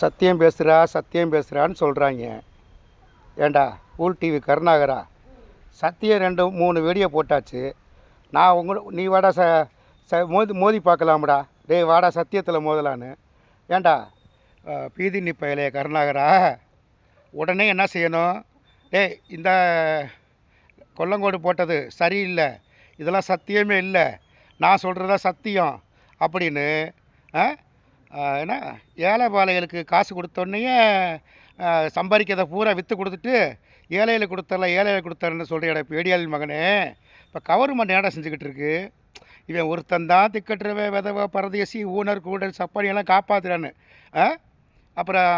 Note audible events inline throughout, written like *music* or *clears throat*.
சத்தியம் பேசுகிறா சத்தியம் பேசுகிறான்னு சொல்கிறாங்க ஏண்டா ஊல் டிவி கருணாகரா? சத்தியம் ரெண்டு மூணு வீடியோ போட்டாச்சு. நான் உங்க நீ வாடா ச ச மோதி மோதி பார்க்கலாம்டா. டேய் வாடா சத்தியத்தில் மோதலான்னு. ஏண்டா பீதி நீ பயலே கருணாகரா? உடனே என்ன செய்யணும்? டேய் இந்த கொல்லங்கோடு போட்டது சரியில்லை. இதெல்லாம் சத்தியமே இல்லை. நான் சொல்கிறதா சத்தியம். அப்படின்னு ஏன்னா என்ன? ஏழை பாலைகளுக்கு காசு கொடுத்தோன்னே சம்பாதிக்கிறத பூரா விற்று கொடுத்துட்டு ஏழையில் கொடுத்தரல ஏழையில் கொடுத்தரன்னு சொல்கிற பேடியாளின் மகனே இப்போ கவர்மெண்ட் ஏடா செஞ்சுக்கிட்டு இருக்கு? இவன் ஒருத்தன் தான் திக்கட்டுறவ விதவ பரதேசி ஊனர் கூடல் சப்பானி எல்லாம் காப்பாற்றுறான்னு ஆ? அப்புறம்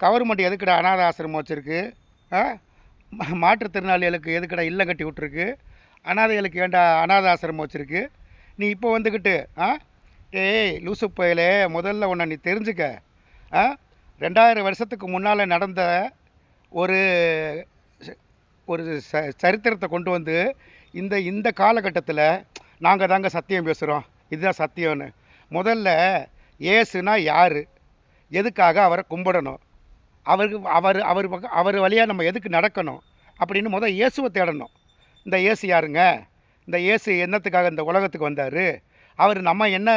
கவர்மெண்ட் எதுக்கடா அனாதை ஆசிரமம் வச்சுருக்கு? ஆ? மா- மாற்றுத்திறனாளிகளுக்கு எதுக்கடா இல்லம் கட்டி விட்ருக்கு அனாதைகளுக்கு ஏண்டா அனாதை ஆசிரமம் வச்சுருக்கு? நீ இப்போ வந்துக்கிட்டு ஆ? ஏய் லூசு போயிலே முதல்ல உன்னை நீ தெரிஞ்சுக்க. ஆ? ரெண்டாயிரம் வருஷத்துக்கு முன்னால் நடந்த ஒரு ஒரு ச சரித்திரத்தை கொண்டு வந்து இந்த இந்த காலகட்டத்தில் நாங்கள் தாங்க சத்தியம் பேசுகிறோம் இதுதான் சத்தியம்னு. முதல்ல ஏசுனா யார்? எதுக்காக அவரை கும்பிடணும்? அவருக்கு அவர் அவர் பக்கம் அவர் வழியாக நம்ம எதுக்கு நடக்கணும்? அப்படின்னு முதல் இயேசுவை தேடணும். இந்த இயேசு யாருங்க? இந்த இயேசு என்னத்துக்காக இந்த உலகத்துக்கு வந்தார்? அவர் நம்ம என்ன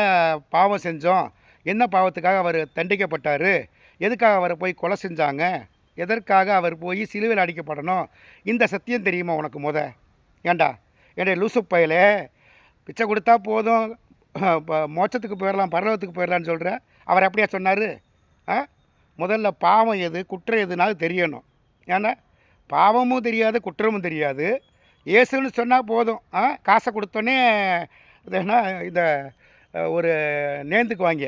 பாவம் செஞ்சோம் என்ன பாவத்துக்காக அவர் தண்டிக்கப்பட்டார் எதுக்காக அவரை போய் கொலை செஞ்சாங்க எதற்காக அவர் போய் சிலுவையில் அடிக்கப்படணும் இந்த சத்தியம் தெரியுமா உனக்கு முத? ஏண்டா? என்னுடைய லூசு பயில பிச்சை கொடுத்தா போதும் மோச்சத்துக்கு போயிடலாம் பரலோகத்துக்கு போயிடலான்னு சொல்கிற அவர் அப்படியா சொன்னார்? ஆ? முதல்ல பாவம் எது குற்றம் எதுனாலும் தெரியணும். ஏன்னா? பாவமும் தெரியாது குற்றமும் தெரியாது. இயேசுன்னு சொன்னால் போதும். ஆ? காசை கொடுத்தோன்னே இது என்ன இந்த ஒரு நேந்துக்கு வாங்க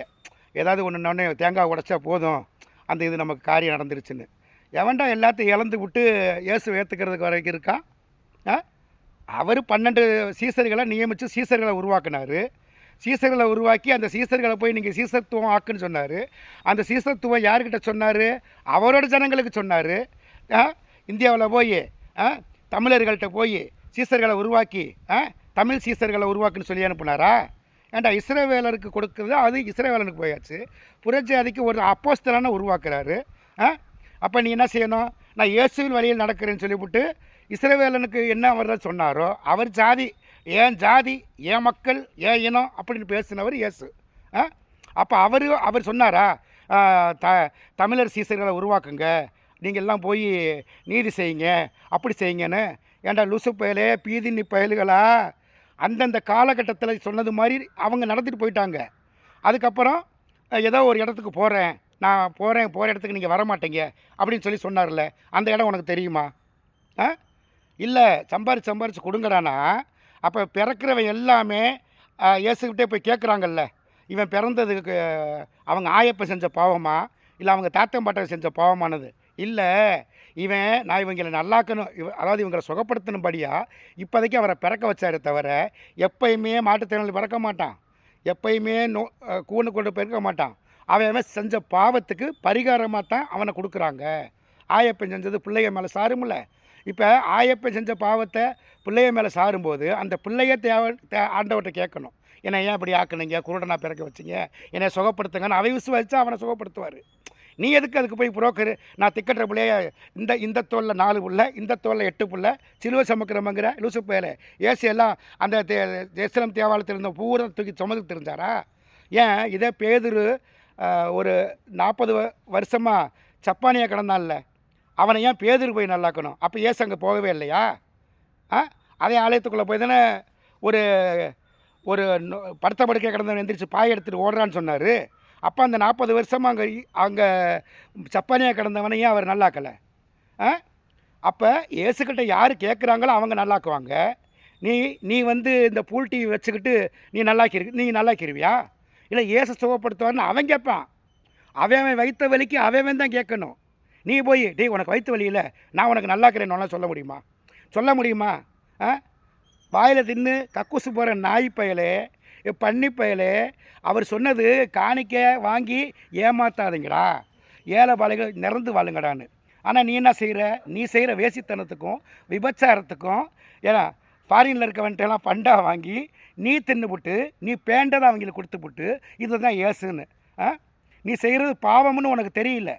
ஏதாவது ஒன்றுனோடனே தேங்காய் உடைச்சா போதும். அந்த இது நமக்கு காரியம் நடந்துருச்சுன்னு. எவன்டா எல்லாத்தையும் இழந்து விட்டு இயேசு ஏற்றுக்கிறதுக்கு வரைக்கும் இருக்கான் ஆ அவர் பன்னெண்டு சீசர்களை நியமித்து சீசர்களை உருவாக்குனார். சீசர்களை உருவாக்கி அந்த சீசர்களை போய் நீங்கள் சீசத்துவம் ஆக்குன்னு சொன்னார். அந்த சீசத்துவம் யார்கிட்ட சொன்னார்? அவரோட ஜனங்களுக்கு சொன்னார். இந்தியாவில் போய் ஆ, தமிழர்கள்ட்ட போய் சீசர்களை உருவாக்கி ஆ, தமிழ் சீசர்களை உருவாக்குன்னு சொல்லி அனுப்புனாரா? ஏன்டா இஸ்ரேவேலருக்கு கொடுக்குறது அது இஸ்ரேவேலனுக்கு போயாச்சு. புரட்சியாதிக்கு ஒரு அப்போஸ்தலான உருவாக்குறாரு. ஆ? அப்போ நீ என்ன செய்யணும்? நான் இயேசுவின் வழியில் நடக்கிறேன்னு சொல்லிவிட்டு இஸ்ரேவேலனுக்கு என்ன அவர் சொன்னாரோ அவர் ஜாதி ஏன் ஜாதி ஏன் மக்கள் ஏன் இனம் அப்படின்னு பேசினவர் இயேசு. ஆ? அப்போ அவர் அவர் சொன்னாரா த தமிழர் சீசர்களை உருவாக்குங்க நீங்கள் எல்லாம் போய் நீதி செய்யுங்க அப்படி செய்யுங்கன்னு. ஏன்டா லுசு பயலே பீதினி பயலுகளா? அந்தந்த காலகட்டத்தில் சொன்னது மாதிரி அவங்க நடத்திட்டு போயிட்டாங்க. அதுக்கப்புறம் ஏதோ ஒரு இடத்துக்கு போகிறேன் நான் போகிறேன் போகிற இடத்துக்கு நீங்கள் வர மாட்டீங்க அப்படின்னு சொல்லி சொன்னார்ல. அந்த இடம் உனக்கு தெரியுமா? ஆ இல்லை சம்பாரிச்சு சம்பாரிச்சு கொடுங்கடானா? அப்போ பிறக்கிறவன் எல்லாமே இயேசுக்கிட்டே போய் கேட்குறாங்கல்ல இவன் பிறந்ததுக்கு அவங்க ஆயப்ப செஞ்ச பாவமா? இல்லை அவங்க தாத்தன் பாட்டை செஞ்ச பாவமானது? இல்லை இவன் நான் இவங்களை நல்லாக்கணும் இவ அதாவது இவங்களை சுகப்படுத்தணும்படியா இப்போதைக்கு அவரை பிறக்க வச்சாரே தவிர எப்பயுமே மாட்டுத்திறனாளி பிறக்க மாட்டான். எப்பயுமே நோ கூண்டு கொண்டு பிறக்க மாட்டான். அவன் அவன் செஞ்ச பாவத்துக்கு பரிகாரமாக தான் அவனை கொடுக்குறாங்க. ஆயப்பன் செஞ்சது பிள்ளைய மேலே சாருமில்ல இப்போ ஆயப்பன் செஞ்ச பாவத்தை பிள்ளைய மேலே சாரும்போது அந்த பிள்ளைய தேவை தே ஆண்டவர்கிட்ட கேட்கணும். என்னை ஏன் இப்படி ஆக்குனீங்க? குருடனாக பிறக்க வச்சீங்க? என்னை சுகப்படுத்துங்கன்னு. அவை விசுவாசிச்சா அவனை சுகப்படுத்துவார். நீ எதுக்கு அதுக்கு போய் புரோக்கரு நான் திக்கட்டுற பிள்ளைய இந்த இந்த தோலில் நாலு புள்ள இந்த தோலில் எட்டு புள்ள சிலுவை சமக்கிறவங்கிற லூசு பயல. ஏசி எல்லாம் அந்த ஜெருசலம் தேவாலயத்தில் இருந்த பூரா தூக்கி சுமந்து தெரிஞ்சாரா? ஏன்? இதே பேதுரு ஒரு நாற்பது வருஷமாக சப்பானியாக கிடந்தான்ல. அவனை ஏன் பேதுரு போய் நல்லாக்கணும்? அப்போ ஏசு அங்கே போகவே இல்லையா? ஆ? அதே ஆலயத்துக்குள்ளே போய் தானே ஒரு ஒரு படுத்த படுக்கை கிடந்தவன் எந்திரிச்சு பாய் எடுத்துகிட்டு ஓடுறான்னு சொன்னார். அப்போ அந்த நாற்பது வருஷமாக அங்கே அங்கே சப்பானியாக கிடந்தவனையும் அவர் நல்லாக்கலை. ஆ? அப்போ இயேசுக்கிட்ட யார் கேட்குறாங்களோ அவங்க நல்லாக்குவாங்க. நீ நீ வந்து இந்த பூல் டிவி வச்சுக்கிட்டு நீ நல்லாக்கிரு நீ நல்லாக்கிருவியா? இல்லை இயேசு சுகப்படுத்துவான்னு அவன் கேட்பான் அவன் அவன் வைத்த வலிக்கு அவன் தான் கேட்கணும். நீ போய் டே உனக்கு வயிற்று வலி நான் உனக்கு நல்லாக்கிறேன்னு சொல்ல முடியுமா? சொல்ல முடியுமா? ஆ? வாயில் தின்னு கக்கூசு போகிற நாய் பயலே பன்னிப்பயலே பயலே அவர் சொன்னது காணிக்க வாங்கி ஏமாத்தாதீங்கடா. ஏழை பாலைகள் நிறந்து வாழுங்கடான்னு. ஆனால் நீ என்ன செய்கிற நீ செய்கிற வேசித்தனத்துக்கும் விபச்சாரத்துக்கும் ஏன்னா ஃபாரினில் இருக்கவன்ட்டெல்லாம் பண்டா வாங்கி நீ தின்னுபுட்டு நீ பேண்டதை அவங்களுக்கு கொடுத்துப்புட்டு இதுதான் ஏசுன்னு. ஆ? நீ செய்கிறது பாவம்னு உனக்கு தெரியல.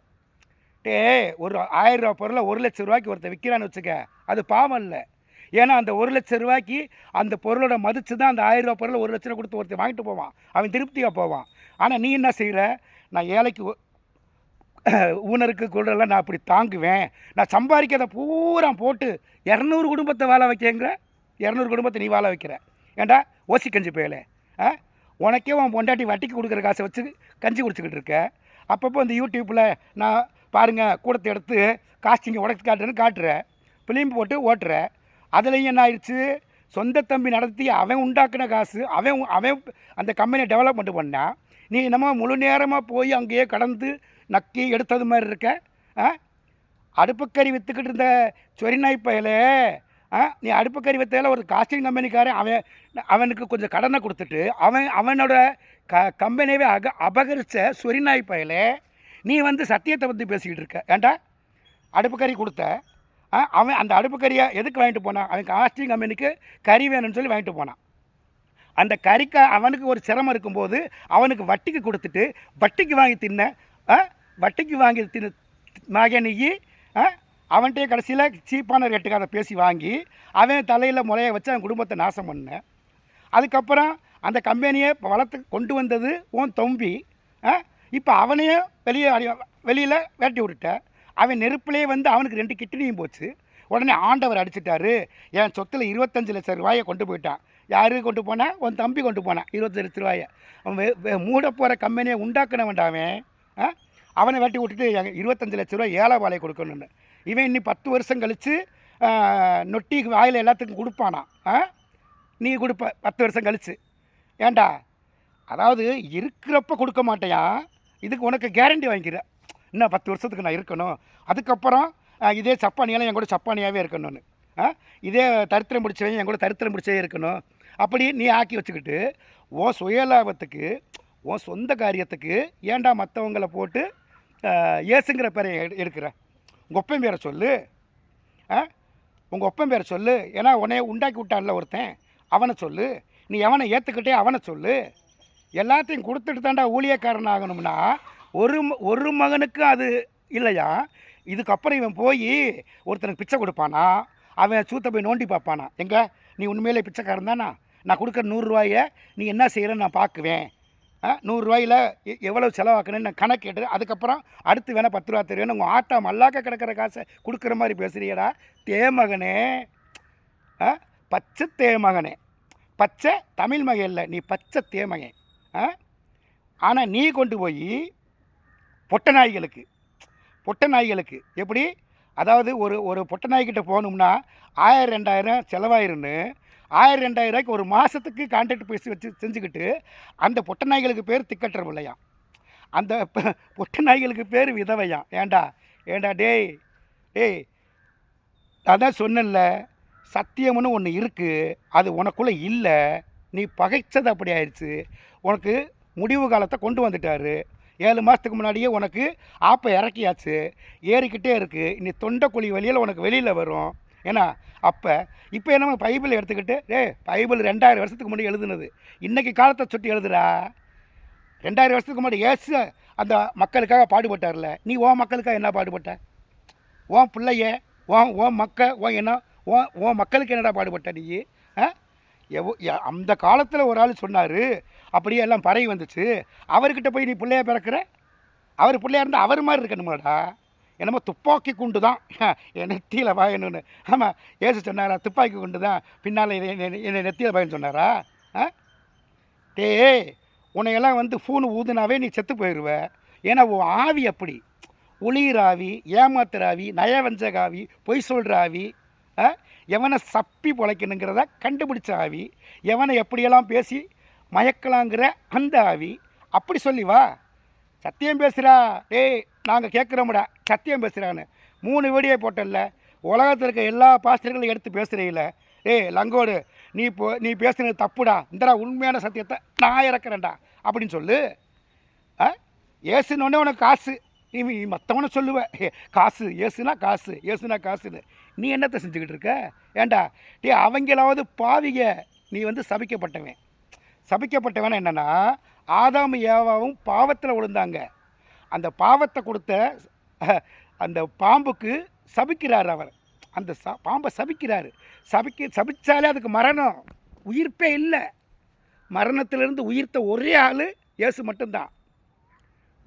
டே ஒரு ஆயிரம் ரூபா பொருளை ஒரு லட்ச ரூபாய்க்கு ஒருத்தர் விற்கிறான்னு வச்சுக்க அது பாவம் இல்லை. ஏன்னா அந்த ஒரு லட்ச ரூபாய்க்கு அந்த பொருளோட மதிச்சு தான் அந்த ஆயிரம் ரூபா பொருளை ஒரு லட்ச ரூபா கொடுத்து ஒருத்தன் வாங்கிட்டு போவான். அவன் திருப்தியாக போவான். ஆனால் நீ என்ன செய்கிற நான் ஏழைக்கு *clears throat* ஊனருக்கு கூடலாம் நான் அப்படி தாங்குவேன். நான் சம்பாதிக்கிறத பூரா போட்டு இரநூறு குடும்பத்தை வாழ வைக்கங்கிற இரநூறு குடும்பத்தை நீ வாழ வைக்கிற. ஏண்டா? ஓசி கஞ்சி போயல. ஆ? உனக்கே உன் பொண்டாட்டி வட்டிக்கு கொடுக்குற காசை வச்சு கஞ்சி குடிச்சிக்கிட்டு இருக்க. அப்பப்போ இந்த யூடியூப்பில் நான் பாருங்கள் கூடத்தை எடுத்து காஸ்டிங்கை உடச்சி காட்டுறேன்னு காட்டுறேன் ஃபிலிம் போட்டு ஓட்டுற. அதுலேயும் என்ன ஆயிடுச்சு? சொந்த தம்பி நடத்தி அவன் உண்டாக்குன காசு அவன் அவன் அந்த கம்பெனியை டெவலப்மெண்ட் பண்ணா நீ என்னமோ முழு நேரமாக போய் அங்கேயே கடந்து நக்கி எடுத்தது மாதிரி இருக்க ஆ? அடுப்புக்கறி விற்றுக்கிட்டு இருந்த சொரிநாய் பயலே ஆ? நீ அடுப்புக்கறி விற்றையில் ஒரு காஸ்டிங் கம்பெனிக்காரன் அவன் அவனுக்கு கொஞ்சம் கடனை கொடுத்துட்டு அவன் அவனோட க கம்பெனியவே அக அபகரித்த சொரிநாய் பயலே நீ வந்து சத்தியத்தை பற்றி பேசிக்கிட்டு இருக்க ஏண்டா? அடுப்புக்கறி கொடுத்த அவன் அந்த அடுப்புக்கறியை எதுக்கு வாங்கிட்டு போனான் அவன் காஸ்டிங் கம்பெனிக்கு கறி வேணும்னு சொல்லி வாங்கிட்டு போனான் அந்த கறிக்க அவனுக்கு ஒரு சிரமம் இருக்கும்போது அவனுக்கு வட்டிக்கு கொடுத்துட்டு வட்டிக்கு வாங்கி தின்ன ஆ? வட்டிக்கு வாங்கி தின்னு மக அவன்கிட்டே ஆ? அவன்கிட்டயே கடைசியில் சீப்பான ரேட்டுக்கு அதை பேசி வாங்கி அவன் தலையில் முறைய வச்சு அவன் குடும்பத்தை நாசம் பண்ண அதுக்கப்புறம் அந்த கம்பெனியை வளர்த்து கொண்டு வந்தது உன் தொம்பி இப்போ அவனையும் வெளியே வெளியில் வேட்டி விட்டுட்டேன் அவன் நெருப்பிலே வந்து அவனுக்கு ரெண்டு கிட்னியும் போச்சு. உடனே ஆண்டவர் அடிச்சிட்டாரு. என் சொத்தில் இருபத்தஞ்சு லட்சம் ரூபாயை கொண்டு போயிட்டான். யாரு கொண்டு போனால் உன் தம்பி கொண்டு போனான். இருபத்தஞ்சு லட்ச ரூபாயை. அவன் மூட போகிற கம்பெனியை உண்டாக்கின வேண்டாவன் ஆ? அவனை வெட்டி விட்டுட்டு எங்கள் இருபத்தஞ்சு லட்ச ரூபாய் ஏழை வாழை கொடுக்கணும்னு. இவன் இன்னி பத்து வருஷம் கழித்து நொட்டி வாயில் எல்லாத்துக்கும் கொடுப்பானா ஆ? நீ கொடுப்ப பத்து வருஷம் கழித்து ஏன்டா அதாவது இருக்கிறப்ப கொடுக்க மாட்டேயா? இதுக்கு உனக்கு கேரண்டி வாங்கிக்கிற இன்னும் பத்து வருஷத்துக்கு நான் இருக்கணும். அதுக்கப்புறம் இதே சப்பானியெல்லாம் என் கூட சப்பானியாகவே இருக்கணும்னு. ஆ? இதே தரித்திரம் பிடிச்சவன் என் கூட தரித்திரம் பிடிச்சே இருக்கணும். அப்படி நீ ஆக்கி வச்சுக்கிட்டு உன் சுயலாபத்துக்கு உன் சொந்த காரியத்துக்கு ஏன்டா மற்றவங்கள போட்டு ஏசுங்கிற பேரை எடுக்கிற? உங்கள் ஒப்பன் பேரை சொல்லு. ஆ உங்கள் ஒப்பன் பேரை சொல்லு. ஏன்னா உன்னைய உண்டாக்கி விட்டான்ல ஒருத்தன். அவனை சொல்லு. நீ எவனை ஏற்றுக்கிட்டே அவனை சொல்லு. எல்லாத்தையும் கொடுத்துட்டு தாண்டா ஊழியக்காரன் ஆகணும்னா ஒரு ம- ஒரு மகனுக்கு அது இல்லையா? இதுக்கப்புறம் இவன் போய் ஒருத்தனுக்கு பிச்சை கொடுப்பானா? அவன் சூத்த போய் நோண்டி பார்ப்பானா? எங்க? நீ உண்மையிலே பிச்சைக்காரன் தானா? நான் கொடுக்குற நூறுரூவாயை நீ என்ன செய்கிறன்னு நான் பார்க்குவேன். ஆ நூறுரூவாயில் எவ்வளோ செலவாக்கணும்னு நான் கணக்கு கேட்டு அதுக்கப்புறம் அடுத்து வேணால் பத்து ரூபா தருவேன் உங்கள் ஆட்டா மல்லாக்க கிடக்கிற காசை கொடுக்குற மாதிரி பேசுகிறீடா தேமகனே ஆ பச்சை தேமகனே பச்சை தமிழ் மகன் இல்லை நீ பச்சை தேமகன் ஆ ஆனால் நீ கொண்டு போய் பொட்டை நாய்களுக்கு பொட்டை நாய்களுக்கு எப்படி? அதாவது ஒரு ஒரு பொட்டை நாய்கிட்ட போகணும்னா ஆயிரம் ரெண்டாயிரம் செலவாயிருன்னு ஆயிரம் ரெண்டாயிரரூவாய்க்கு ஒரு மாதத்துக்கு கான்ட்ராக்ட் பேசி வச்சு செஞ்சுக்கிட்டு அந்த பொட்டை நாய்களுக்கு பேர் திக்கட்டுற இல்லையா அந்த ப- பொட்டை நாய்களுக்கு பேர் விதவையாம். ஏண்டா? ஏண்டா? டேய் டேய் அதான் சொன்னேன்ல சத்தியம்னு ஒன்று இருக்குது அது உனக்குள்ளே இல்லை நீ பகைச்சது அப்படி ஆயிடுச்சு உனக்கு முடிவு காலத்தை கொண்டு வந்துட்டாரு ஏழு மாதத்துக்கு முன்னாடியே உனக்கு ஆப்பை இறக்கியாச்சு. ஏறிக்கிட்டே இருக்குது இனி தொண்டைக்குழி வழியில் உனக்கு வெளியில் வரும். ஏன்னா அப்போ இப்போ என்ன பைபிள் எடுத்துக்கிட்டு ஏ பைபிள் ரெண்டாயிரம் வருஷத்துக்கு முன்னாடி எழுதுனது. இன்றைக்கி காலத்தை சுட்டி எழுதுடா ரெண்டாயிரம் வருஷத்துக்கு முன்னாடி ஏசு அந்த மக்களுக்காக பாடுபட்டார்ல. நீ ஓ மக்களுக்காக என்ன பாடுபட்ட? ஓன் பிள்ளைய ஓ ஓ மக்க ஓ என்ன ஓ ஓ மக்களுக்கு என்னடா பாடுபட்ட நீ? ஆ? எவ் அந்த காலத்தில் ஒரு ஆள் சொன்னார் அப்படியே எல்லாம் பறவை வந்துச்சு. அவர்கிட்ட போய் நீ பிள்ளையாக பிறக்கிற? அவர் பிள்ளையாக இருந்தால் அவர் மாதிரி இருக்கணுமாடா? என்னமோ துப்பாக்கி குண்டு தான். என் நெத்தியில் பயணுன்னு ஆமாம் ஏசு சொன்னாரா துப்பாக்கி குண்டு தான். பின்னால் என்னை நெத்தியில் பாயன்னு சொன்னாரா? ஆ? டேய் உன்னையெல்லாம் வந்து ஃபோனு ஊதுனாவே நீ செத்து போயிடுவ ஏன்னா உன் ஆவி அப்படி. ஒளியிற ஆவி ஏமாத்துற ஆவி நயவஞ்சக ஆவி பொய் சொல்கிற ஆவி எவனை சப்பி பொழைக்கணுங்கிறத கண்டுபிடிச்ச ஆவி எவனை எப்படியெல்லாம் பேசி மயக்கலாங்கிற அந்த ஆவி அப்படி சொல்லி வா. சத்தியம் பேசுகிறா டேய் நாங்கள் கேட்குறோம்டா சத்தியம் பேசுகிறான்னு மூணு வீடியோ போட்டல உலகத்தில் இருக்க எல்லா பாஸ்டர்களையும் எடுத்து பேசுகிறீங்கள ஏய் லங்கோடு நீ போ நீ பேசுனது தப்புடா. இந்தடா உண்மையான சத்தியத்தை நான் இறக்குறேன்டா. அப்படின்னு சொல்லு. ஆ? ஏசுனோடனே உனக்கு காசு. நீ மற்றவனை சொல்லுவ. "ஏ, காசு ஏசுனா காசு ஏசுனா காசுன்னு. நீ என்னத்தை செஞ்சுக்கிட்டு இருக்க? ஏண்டா? டே அவங்களாவது பாவிக. நீ வந்து சபிக்கப்பட்டவன். சபிக்கப்பட்டவன் என்னன்னா ஆதாம் ஏவாவும் பாவத்தில் விழுந்தாங்க. அந்த பாவத்தை கொடுத்த அந்த பாம்புக்கு சபிக்கிறார் அவர். அந்த ச பாம்பை சபிக்கிறார். சபிக்க சபித்தாலே அதுக்கு மரணம். உயிர்ப்பே இல்லை. மரணத்திலிருந்து உயிர்த்த ஒரே ஆள் இயேசு மட்டும்தான்.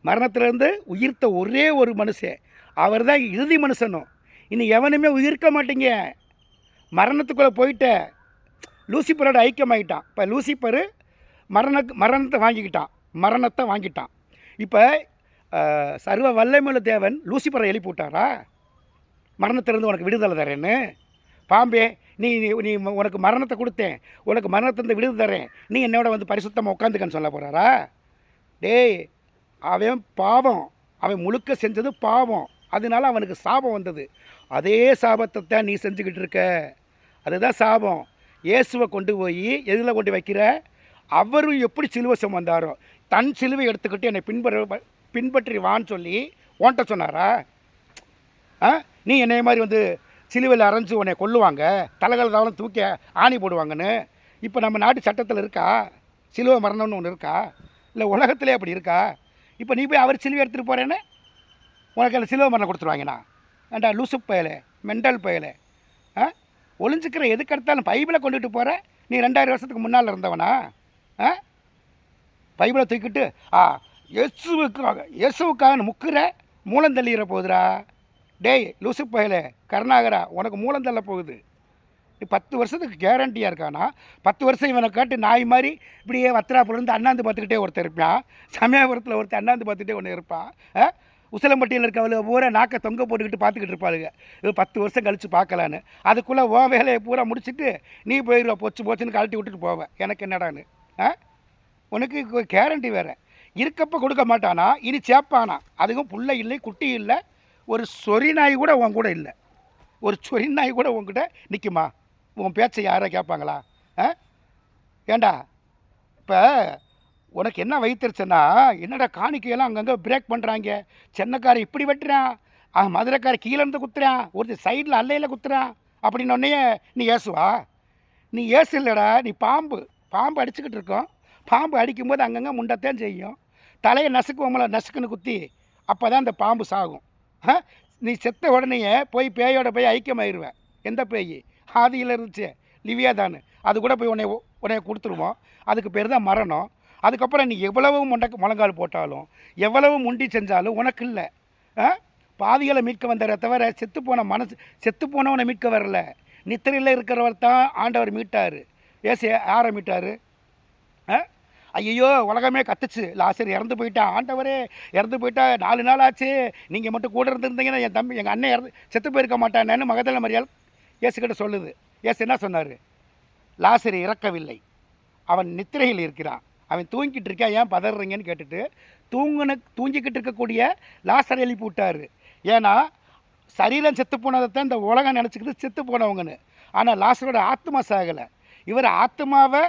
மரணத்திலிருந்து உயிர்த்த ஒரே ஒரு மனுஷன். அவர் தான் இறுதி மனுஷனும். இனி எவனுமே உயிர்க்க மாட்டீங்க. மரணத்துக்குள்ளே போயிட்ட லூசிபரோட ஐக்கியமாகிட்டான் இப்போ லூசிபரு மரண மரணத்தை வாங்கிக்கிட்டான். மரணத்தை வாங்கிட்டான். இப்போ சர்வ வல்லமையுள்ள தேவன் லூசிபரை எழுப்பி விட்டாரா? மரணத்திலிருந்து உனக்கு விடுதலை தரேன்னு. பாம்பே நீ நீ- நீ உனக்கு மரணத்தை கொடுத்தேன். உனக்கு மரணத்திலிருந்து விடுதலை தரேன். நீ என்னோட வந்து பரிசுத்தமாக உட்காந்துக்கன்னு சொல்ல போகிறாரா டேய் அவன் பாவம். அவன் முழுக்க செஞ்சது பாவம். அதனால அவனுக்கு சாபம் வந்தது. அதே சாபத்தை தான் நீ செஞ்சுக்கிட்டு இருக்க. அதுதான் சாபம். இயேசுவை கொண்டு போய் எதில் கொண்டு வைக்கிற? அவரும் எப்படி சிலுவை சுமந்தாரோ தன் சிலுவை எடுத்துக்கிட்டு என்னை பின்பற்ற பின்பற்றி வான்னு சொல்லி ஓன்ட்ட சொன்னாரா? ஆ? நீ என்னைய மாதிரி வந்து சிலுவையில் அரைஞ்சு உன்னை கொல்லுவாங்க தலைகள் தாவலும் தூக்கி ஆணி போடுவாங்கன்னு. இப்போ நம்ம நாட்டு சட்டத்தில் இருக்கா? சிலுவை மரணம்னு ஒன்று இருக்கா? இல்லை உலகத்திலே அப்படி இருக்கா? இப்போ நீ போய் அவர் சிலுவை எடுத்துகிட்டு போகிறேன்னு உனக்கு அதில் சிலுவை மரணம் கொடுத்துருவாங்கண்ணா. ஏண்டா லூசு பயலே? மெண்டல் பயலே? ஆ? ஒளிஞ்சிக்கிற எதுக்கு எடுத்தாலும் பைபிளை கொண்டுட்டு போகிற நீ ரெண்டாயிரம் வருஷத்துக்கு முன்னால் இருந்தவனா? ஆ? பைபிளை தூக்கிட்டு ஆ எசுவுக்காக எசுவுக்காகனு முக்குற மூலம் தள்ளிற போகுதுடா. டேய் லூசு பயலே. கருணாகரா உனக்கு மூலம் தள்ள போகுது. நீ பத்து வருஷத்துக்கு கேரண்டியாக இருக்கானா? பத்து வருஷம் இவனை காட்டு நாய் மாதிரி இப்படியே வத்திராப்புலேருந்து அண்ணாந்து பார்த்துக்கிட்டே ஒருத்தர் இருப்பான். சமயபுரத்தில் ஒருத்தர் அண்ணாந்து பார்த்துக்கிட்டே ஒன்று இருப்பான். ஆ? உசிலம்பட்டியில் இருக்கவளு பூரா நாக்கை தொங்க போட்டுக்கிட்டு பார்த்துக்கிட்டு இருப்பாளுங்க. இது பத்து வருஷம் கழித்து பார்க்கலான்னு. அதுக்குள்ளே ஓ வேலையை பூரா முடிச்சுட்டு நீ போயிடுவ பொச்சு போச்சுன்னு கழட்டி விட்டுட்டு போவேன் எனக்கு என்னடான்னு? ஆ? உனக்கு கேரண்டி வேறு. இருக்கப்போ கொடுக்க மாட்டானா? இனி சேப்பானா அதுவும் புள்ள இல்லை குட்டி இல்லை. ஒரு சொறி நாய் கூட உன் கூட இல்லை. ஒரு சொறி நாய் கூட உங்ககிட்ட நிற்குமா உன் பேச்சை யாரை கேட்பாங்களா? ஆ? ஏண்டா? இப்போ உனக்கு என்ன வைத்திருச்சுன்னா என்னடா காணிக்கையெல்லாம் அங்கங்கே பிரேக் பண்ணுறாங்க சென்னைக்காரன் இப்படி வெட்டுறான். ஆ மதுரைக்காரன் கீழே இருந்து குத்துறான். ஒருத்தர் சைடில் அல்லையில் குத்துறான். அப்படின்னு உடனே நீ ஏசுவா நீ ஏசு இல்லைடா. நீ பாம்பு. பாம்பு அடிச்சுக்கிட்டு இருக்கோம். பாம்பு அடிக்கும்போது அங்கங்கே முண்டத்தான் செய்யும். தலையை நசுக்குவோம்ல நசுக்குன்னு குத்தி அப்போ தான் அந்த பாம்பு சாகும். நீ செத்த உடனேயே போய் பேயோட போய் ஐக்கியமாயிருவேன் எந்த பேய்? ஆதியில் இருந்துச்சு. லிவியா தானு அது கூட போய் உன்னை உன்னை கொடுத்துருவோம். அதுக்கு பேர் தான் மரணம். அதுக்கப்புறம் நீ எவ்வளவு முண்டக்கு முழங்கால் போட்டாலும் எவ்வளவு முண்டி செஞ்சாலும் உனக்கு இல்லை. ஆ? பாவிகளை மீட்க வந்தாரே தவிர செத்து போன மனசு செத்து போனவனை மீட்க வரல. நித்திரையில் இருக்கிறவர் தான் ஆண்டவர் மீட்டார். ஏசி யாரை மீட்டார்? ஆ? ஐயோ உலகமே கத்துச்சு. லாஸ்டர் இறந்து போயிட்டான் ஆண்டவரே இறந்து போயிட்டா நாலு நாள் ஆச்சு. நீங்கள் மட்டும் கூட இருந்திருந்தீங்கன்னா என் தம்பி எங்கள் அண்ணன் இறந்து செத்து போயிருக்க மாட்டானேன்னு மகதல மரியாள் இயேசுக்கிட்ட சொல்லுது. இயேசு என்ன சொன்னார்? லாசரி இறக்கவில்லை. அவன் நித்திரையில் இருக்கிறான். அவன் தூங்கிட்டு இருக்கா ஏன் பதறீங்கன்னு கேட்டுட்டு தூங்குன தூங்கிக்கிட்டு இருக்கக்கூடிய லாசர் எழுப்பி விட்டார். ஏன்னா சரீரம் செத்து போனதை தான் இந்த உலகம் நினச்சிக்கிட்டு செத்து போனவங்கன்னு. ஆனால் லாசரோட ஆத்மா சாகலை. இவர் ஆத்மாவை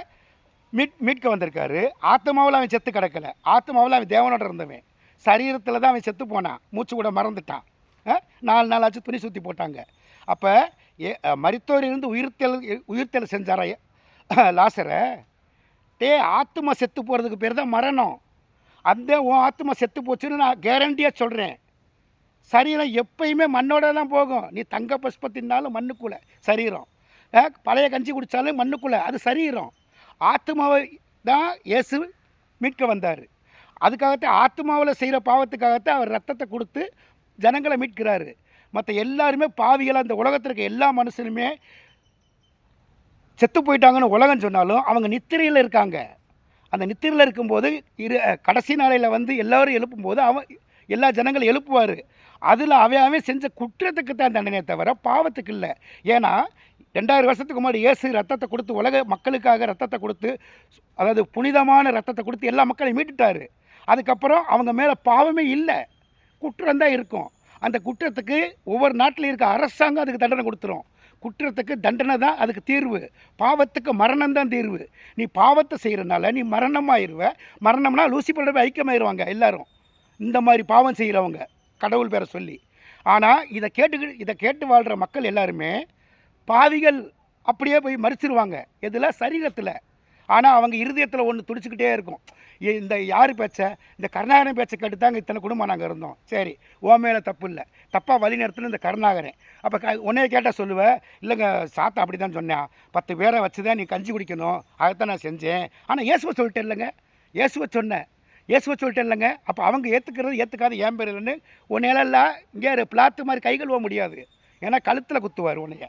மீட் மீட்க வந்திருக்காரு. ஆத்மாவில் அவன் செத்து கிடக்கல. ஆத்மாவில் அவன் தேவனோட இருந்தவன். சரீரத்தில் தான் அவன் செத்து போனான். மூச்சு கூட மறந்துட்டான். நாலு நாள் ஆச்சு துணி சுற்றி போட்டாங்க. அப்போ ஏ இருந்து உயிர்த்தல் உயிர்த்தல் செஞ்சாரா லாசரை டே ஆத்மா செத்து போகிறதுக்கு பேர் தான் மரணம். அந்த உன் ஆத்மா செத்து போச்சுன்னு நான் கேரண்டியாக சொல்கிறேன் சரீரம் எப்பயுமே மண்ணோட தான் போகும். நீ தங்க புஷ்பத்தினாலும் மண்ணுக்குள்ளே சரீரம். பழைய கஞ்சி குடித்தாலும் மண்ணுக்குள்ளே அது சரீரம். ஆத்மாவை தான் இயேசு மீட்க வந்தார். அதுக்காகத்தான் ஆத்மாவில் செய்கிற பாவத்துக்காகத்தான் அவர் ரத்தத்தை கொடுத்து ஜனங்களை மீட்கிறாரு. மற்ற எல்லாருமே பாவிகளாக இந்த உலகத்தில் இருக்க எல்லா மனுஷனுமே செத்து போயிட்டாங்கன்னு உலகம் சொன்னாலும் அவங்க நித்திரையில் இருக்காங்க. அந்த நித்திரையில் இருக்கும்போது இரு கடைசி நாளையில் வந்து எல்லோரும் எழுப்பும்போது அவன் எல்லா ஜனங்களும் எழுப்புவார். அதில் அவன் அவன் செஞ்ச குற்றத்துக்கு தான் தண்டனையை தவிர பாவத்துக்கு இல்லை. ஏன்னா ரெண்டாயிரம் வருஷத்துக்கு முன்னாடி இயேசு ரத்தத்தை கொடுத்து உலக மக்களுக்காக ரத்தத்தை கொடுத்து அதாவது புனிதமான ரத்தத்தை கொடுத்து எல்லா மக்களையும் மீட்டுட்டாரு. அதுக்கப்புறம் அவங்க மேலே பாவமே இல்லை. குற்றம் தான் இருக்கும். அந்த குற்றத்துக்கு ஒவ்வொரு நாட்டில் இருக்க அரசாங்கம் அதுக்கு தண்டனை கொடுத்துரும். குற்றத்துக்கு தண்டனை தான் அதுக்கு தீர்வு. பாவத்துக்கு மரணம் தான் தீர்வு. நீ பாவத்தை செய்கிறனால நீ மரணமாயிருவ. மரணம்னா லூசிபரோட போய் ஐக்கியமாயிருவாங்க எல்லாரும். இந்த மாதிரி பாவம் செய்கிறவங்க கடவுள் பேரை சொல்லி. ஆனால் இதை கேட்டு இதை கேட்டு வாழ்கிற மக்கள் எல்லாருமே பாவிகள் அப்படியே போய் மறிச்சிருவாங்க எதில்? சரீரத்தில். ஆனால் அவங்க இருதயத்தில் ஒன்று துடிச்சுக்கிட்டே இருக்கும். இந்த யார் பேச்ச? இந்த கருணாகரன் பேச்சை கேட்டு தாங்க இத்தனை குடும்பம் நாங்கள் இருந்தோம். சரி ஓ மேலே தப்பு இல்லை. தப்பாக வழி நடத்துன இந்த கருணாகரன். அப்போ க உன்னைய கேட்டால் சொல்லுவேன் இல்லைங்க சாத்தா அப்படி தான் சொன்னேன் பத்து பேரை வச்சு தான் நீ கஞ்சி குடிக்கணும். அதைத்தான் நான் செஞ்சேன். ஆனால் இயேசுவை சொல்லிட்டேன் இல்லைங்க. இயேசுவை சொன்னேன் இயேசுவை சொல்லிட்டேன் இல்லைங்க. அப்போ அவங்க ஏற்றுக்கிறது ஏற்றுக்காது ஏன் பேர் இல்லைன்னு உன்னையெல்லாம் இங்கே பிளாத்து மாதிரி கை கழுவ முடியாது. ஏன்னா கழுத்தில் குத்துவார் உன்னைய.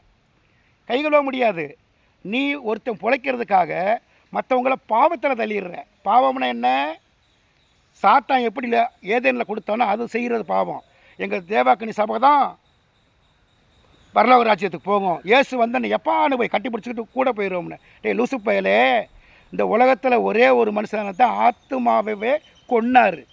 கை கழுவ முடியாது. நீ ஒருத்தன் பிழைக்கிறதுக்காக மற்றவங்கள பாவத்தில் தள்ளிடுற. பாவம்னா என்ன? சாத்தான் எப்படி ஏதேனில் கொடுத்தானோ அது செய்கிறது பாவம். எங்கள் தேவாக்கனி சபை தான் பரலோக ராஜ்யத்துக்கு போகும். இயேசு வந்து எப்பான்னு போய் கட்டி பிடிச்சிக்கிட்டு கூட போயிடுவோம்னு டே லூசு பயலே இந்த உலகத்தில் ஒரே ஒரு மனுஷனை தான் ஆத்மாவே கொன்னார்.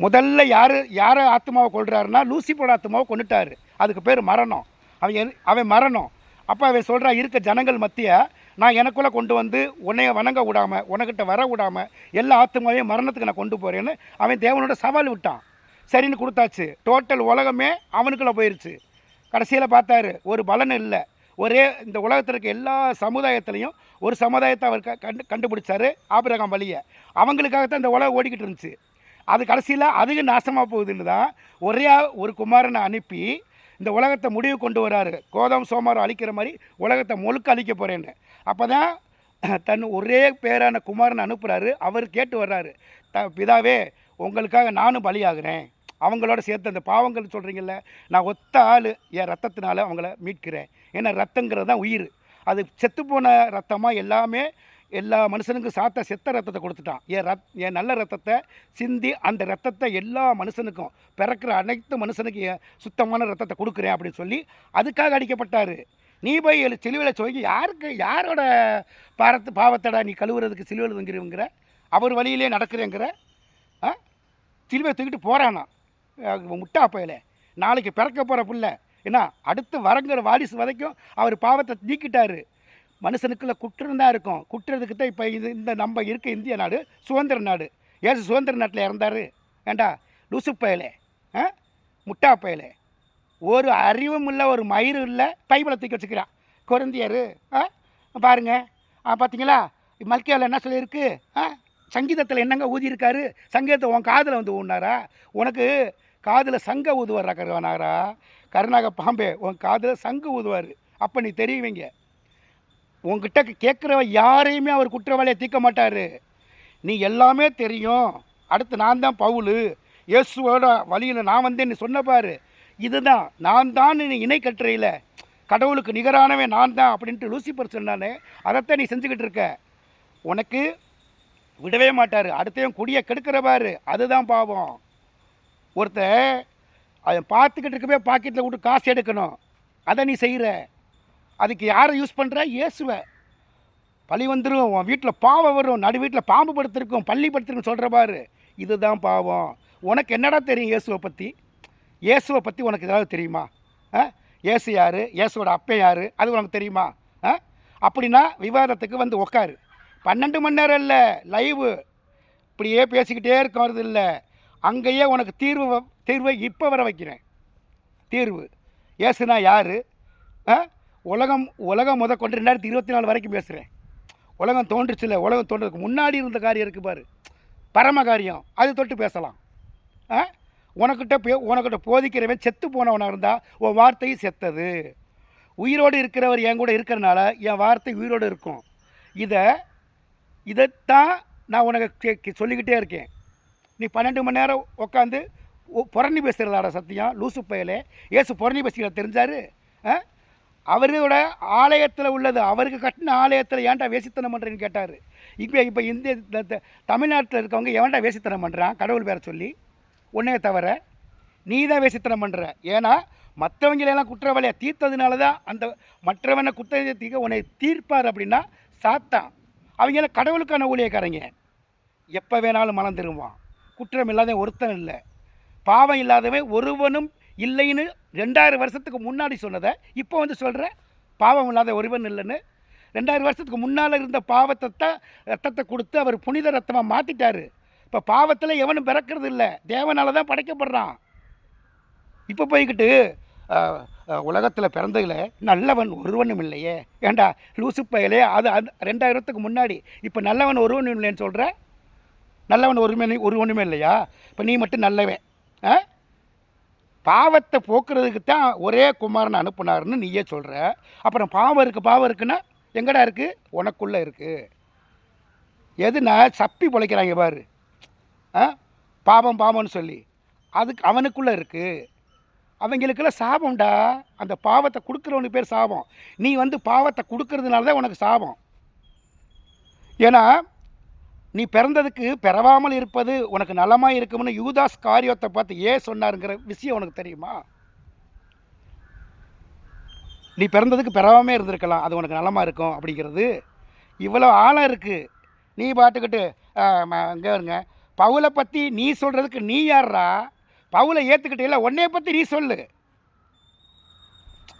முதல்ல யார் யாரை ஆத்மாவை கொள்கிறாருன்னா லூசிபோட ஆத்மாவை கொண்டுட்டாரு அதுக்கு பேர் மரணம். அவன் என்- அவன் மரணம். அப்போ அவன் சொல்கிறா இருக்க ஜனங்கள் மத்திய நான் எனக்குள்ளே கொண்டு வந்து உன்னைய வணங்க விடாமல் உனக்கிட்ட வர விடாமல் எல்லா ஆத்துமாவையும் மரணத்துக்கு நான் கொண்டு போகிறேன்னு அவன் தேவனோட சவால் விட்டான். சரின்னு கொடுத்தாச்சு. டோட்டல் உலகமே அவனுக்குள்ளே போயிடுச்சு கடைசியில் பார்த்தாரு ஒரு பலன் இல்லை. ஒரே இந்த உலகத்தில் இருக்க எல்லா சமுதாயத்துலேயும் ஒரு சமுதாயத்தை அவர் க- கண்டு கண்டுபிடிச்சாரு ஆபிரகாம் வழியை. அவங்களுக்காகத்தான் இந்த உலகம் ஓடிக்கிட்டு இருந்துச்சு. அது கடைசியில் அதுக்கு நாசமாக போகுதுன்னு தான் ஒரே ஒரு குமாரனை அனுப்பி இந்த உலகத்தை முடிவு கொண்டு வராரு. கோதம் சோமாரம் அழிக்கிற மாதிரி உலகத்தை முழுக்க அழிக்க போகிறேன்னு அப்போ தான் தன் ஒரே பேரான குமாரனை அனுப்புகிறாரு அவர் கேட்டு வர்றாரு. த பிதாவே உங்களுக்காக நானும் பலியாகிறேன். அவங்களோட சேர்த்து அந்த பாவங்கள் சொல்கிறீங்கல்ல நான் ஒத்த ஆள். என் ரத்தத்தினால அவங்கள மீட்கிறேன். ஏன்னா ரத்தங்கிறது தான் உயிர். அது செத்துப்போன ரத்தமாக எல்லாமே எல்லா மனுஷனுக்கும் சாத்த செத்த ரத்தத்தை கொடுத்துட்டான். என் ரத் என் நல்ல ரத்தத்தை சிந்தி அந்த ரத்தத்தை எல்லா மனுஷனுக்கும் பிறக்கிற அனைத்து மனுஷனுக்கு சுத்தமான ரத்தத்தை கொடுக்குறேன் அப்படின்னு சொல்லி அதுக்காக அடிக்கப்பட்டார். நீ போய் எழு சிலுவையில் சொல்லி யாருக்கு யாரோட பாரத்து பாவத்தடா நீ கழுவுறதுக்கு சிலுவையில் தங்கிறவங்கிற அவர் வழியிலே நடக்கிறேங்கிற? ஆ? சிலுவை தூக்கிட்டு போகிறானா முட்டா பயல. நாளைக்கு பிறக்க போகிற பிள்ளை. என்ன அடுத்து வரங்கிற வாரிசு வரைக்கும் அவர் பாவத்தை நீக்கிட்டாரு. மனுஷனுக்குள்ள குற்றம் தான் இருக்கும். குற்றத்துக்கு தான் இப்போ இது இந்த நம்ம இருக்க இந்திய நாடு சுதந்திர நாடு. ஏசு சுதந்திர நாட்டில் இறந்தாரு. ஏண்டா? லூசு பயலே. ஆ? முட்டா பயலே. ஒரு அறிவும் இல்லை ஒரு மயிறு இல்லை பைபிளை தூக்கி வச்சுக்கிறான் குழந்தையார் ஆ? பாருங்க. ஆ பார்த்தீங்களா மல்கியாவில் என்ன சொல்லியிருக்கு? ஆ? சங்கீதத்தில் என்னங்க ஊதியிருக்காரு? சங்கீதத்தை உன் காதில் வந்து ஊனாரா உனக்கு காதில் சங்க ஊதுவாரா கருவானாரா கருணாக பாம்பே உன் காதில் சங்கு ஊதுவார். அப்போ நீ தெரியுவீங்க. உங்ககிட்ட கேட்குற யாரையுமே அவர் குற்றவாளியை தீர்க்க மாட்டார். நீ எல்லாமே தெரியும். அடுத்து நான் தான் பவுலு. இயேசுவோட வழியில் நான் வந்தேன் நீ சொன்ன இதுதான். நான் தான் நீ இணை கட்டுறையில் கடவுளுக்கு நிகரானவன் நான் தான் அப்படின்ட்டு லூசிபர் சொன்னானே. அதைத்தான் நீ செஞ்சுக்கிட்டு இருக்க. உனக்கு விடவே மாட்டார். அடுத்தவன் குடியை கெடுக்கிற பாரு. அதுதான் பாவம். ஒருத்தன் அதை பார்த்துக்கிட்டு இருக்கவே பாக்கெட்டில் விட்டு காசு எடுக்கணும். அதை நீ செய்கிற அதுக்கு யாரை யூஸ் பண்ணுற இயேசுவை. பழி வந்துடும் உன் வீட்டில் பாவம் வரும் நடு வீட்டில் பாம்பு படுத்திருக்கும் பள்ளி படுத்திருக்கும் சொல்கிற பாரு. இதுதான் பாவம். உனக்கு என்னடா தெரியும் இயேசுவை பற்றி இயேசுவை பற்றி உனக்கு ஏதாவது தெரியுமா? ஆ? இயேசு யார்? இயேசுவோட அப்பே யார்? அது உனக்கு தெரியுமா? ஆ? அப்படின்னா விவாதத்துக்கு வந்து உக்காரு. பன்னெண்டு மணி நேரம் இல்லை லைவு இப்படியே பேசிக்கிட்டே இருக்கிறது இல்லை. அங்கேயே உனக்கு தீர்வு தீர்வை இப்போ வர வைக்கிறேன். தீர்வு. இயேசுனா யார்? ஆ? உலகம் உலகம் முத கொண்டு ரெண்டாயிரத்தி இருபத்தி நாலு வரைக்கும் பேசுகிறேன் உலகம் தோன்றுச்சுல உலகம் தோன்றதுக்கு முன்னாடி இருந்த காரியம் இருக்குது பாரு. பரம காரியம். அது தொட்டு பேசலாம். ஆ? உனக்கிட்ட பே உனக்கிட்ட போதிக்கிறவன் செத்து போனவனாக இருந்தால் உன் வார்த்தையும் செத்தது. உயிரோடு இருக்கிறவர் என் கூட இருக்கிறனால என் வார்த்தை உயிரோடு இருக்கும். இதை இதைத்தான் நான் உனக்கு கே- சொல்லிக்கிட்டே இருக்கேன். நீ பன்னெண்டு மணி நேரம் உட்காந்து புறணி பேசுகிறதாட சத்தியம் லூசு பயலே. ஏசு புறணி பேசுகிற தெரிஞ்சாரு? ஆ? அவரோட ஆலயத்தில் உள்ளது அவருக்கு கட்டின ஆலயத்தில் ஏன்டா வேசித்தனம் பண்ணுறேன்னு கேட்டார். இப்போ இப்போ இந்திய த- தமிழ்நாட்டில் இருக்கவங்க எவன்டா வேசித்தனம் பண்ணுறான் கடவுள் பேரை சொல்லி. உன்னையே தவிர நீ தான் வேசித்தனம் பண்ணுற ஏன்னா மற்றவங்களெல்லாம் குற்றவாளியாக தீர்த்ததுனால தான் அந்த மற்றவனை குற்றத்தை தீர்க்க உன்னை தீர்ப்பார் அப்படின்னா சாத்தான். அவங்களாம் கடவுளுக்கான ஊழியக்காரங்க. எப்போ வேணாலும் மனம் திரும்புவான் குற்றம் இல்லாத ஒருத்தன் இல்லை. பாவம் இல்லாதவன் ஒருவனும் இல்லைன்னு ரெண்டாயிரம் வருஷத்துக்கு முன்னாடி சொன்னதை இப்போ வந்து சொல்கிற பாவம் இல்லாத ஒருவன் இல்லைன்னு. ரெண்டாயிரம் வருஷத்துக்கு முன்னால் இருந்த பாவத்தை தான் ரத்தத்தை கொடுத்து அவர் புனித ரத்தமாக மாற்றிட்டாரு இப்போ பாவத்தில் எவனும் பிறக்கிறது இல்லை. தேவனால் தான் படைக்கப்படுறான். இப்போ போய்கிட்டு உலகத்தில் பிறந்ததில் நல்லவன் ஒருவனும் இல்லையே. ஏண்டா லூசு பயலே அது அது ரெண்டாயிரத்துக்கு முன்னாடி. இப்போ நல்லவன் ஒருவனும் இல்லைன்னு சொல்கிற நல்லவன் ஒருவனே ஒருவனுமே இல்லையா? இப்போ நீ மட்டும் நல்லவன். ஆ? பாவத்தை போக்குறதுக்கு தான் ஒரே குமாரனை அனுப்புனாருன்னு நீயே சொல்கிற அப்புறம் பாவம் இருக்குது பாவம் இருக்குன்னா எங்கடா இருக்குது உனக்குள்ளே இருக்குது எதுனா சப்பி பிழைக்கிறாங்க பாரு. ஆ? பாவம் பாவம்னு சொல்லி. அதுக்கு அவனுக்குள்ளே இருக்குது அவங்களுக்கெல்லாம் சாபம்டா. அந்த பாவத்தை கொடுக்குறவனுக்கு பேர் சாபம். நீ வந்து பாவத்தை கொடுக்கறதுனால தான் உனக்கு சாபம். ஏன்னா நீ பிறந்ததுக்கு பிறவாமல் இருப்பது உனக்கு நலமாக இருக்கும்னு யூதாஸ் காரியத்தை பார்த்து ஏன் சொன்னாருங்கிற விஷயம் உனக்கு தெரியுமா? நீ பிறந்ததுக்கு பிறவாமே இருந்திருக்கலாம். அது உனக்கு நலமாக இருக்கும் அப்படிங்கிறது இவ்வளோ ஆழம் இருக்குது நீ பாட்டுக்கிட்டு அங்கே இருங்க. பவுலை பற்றி நீ சொல்கிறதுக்கு நீ யார்ரா பவுலை ஏற்றுக்கிட்ட இல்லை உன்னைய பற்றி நீ சொல்லு.